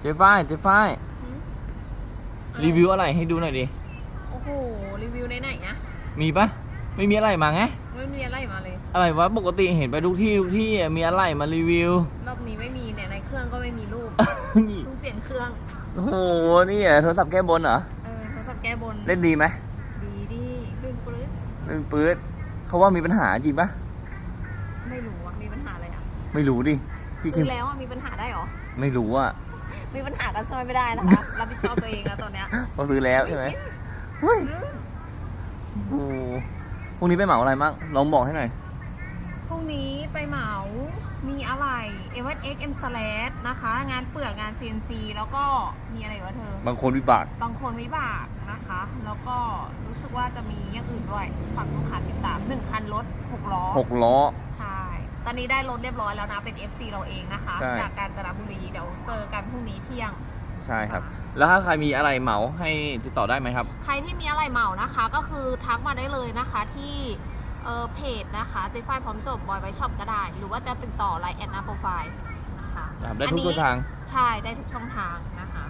เจ๊ฝ้ายเจ๊ฝ้าย หืมรีวิวอะไรให้ดูหน่อยดิ โอ้โห รีวิวในไหนๆนะมีปะไม่มีอะไรมาไง ไม่มีอะไรมาเลย อะไรวะ ปกติเห็นไปทุกที่ทุกที่อะมีอะไรมารีวิว รอบนี้ไม่มีเนี่ยในเครื่องก็ไม่มีรูปนี่เพิ่งเปลี่ยนเครื่อง โอ้โห นี่อะโทรศัพท์แก้บนเหรอ เออโทรศัพท์แก้บน เล่นดีไหมดีดีลื่นปลื้ดเล่นปื๊ดเขาว่ามีปัญหาจริงปะไม่รู้ว่ามีปัญหาอะไรอะไม่รู้ดิพี่คิซื้มอแล้วอะมีปัญหาได้เหรอ ไม่รู้อะ มีปัญหากันซอยไม่ได้นะคะรับผิดชอบตัวเองแล้วตอนเนี้ยเขาซื้อแล้วใช่ไหมเฮ้ยอืมโอ้โหพรุ่งนี้ไปเหมาอะไรมั่งลองบอกให้หน่อยพรุ่งนี้ไปเหมา มีอะไร m อ x M Slash นะคะ งานเปลือกงาน CNC แล้วก็มีอะไรวะเธอ บางคนวิบาก บางคนวิบากนะคะ แล้วก็รู้สึกว่าจะมีอย่างอื่นด้วยฝั่งลูกค้าติดตามหนึ่งคันรถหกล้อ หกล้อ ใช่ ตอนนี้ได้รถเรียบร้อยแล้วนะ เป็น FC เราเองนะคะ ใช่ จากการจนบุรี เดี๋ยวเจอกัน พรุ่งนี้เที่ยง ใช่ครับ แล้วถ้าใครมีอะไรเหมาให้ติดต่อได้ไหมครับ ใครที่มีอะไรเหมานะคะ ก็คือทักมาได้เลยนะคะที่เออเพจนะคะเจฟายพร้อมจบบอยไว้ช็อปก็ได้ หรือว่าจะติดต่อไลน์แอดนาโปรไฟล์นะคะได้ทุกอันนี้ช่องทาง ใช่ได้ทุกช่องทางนะคะ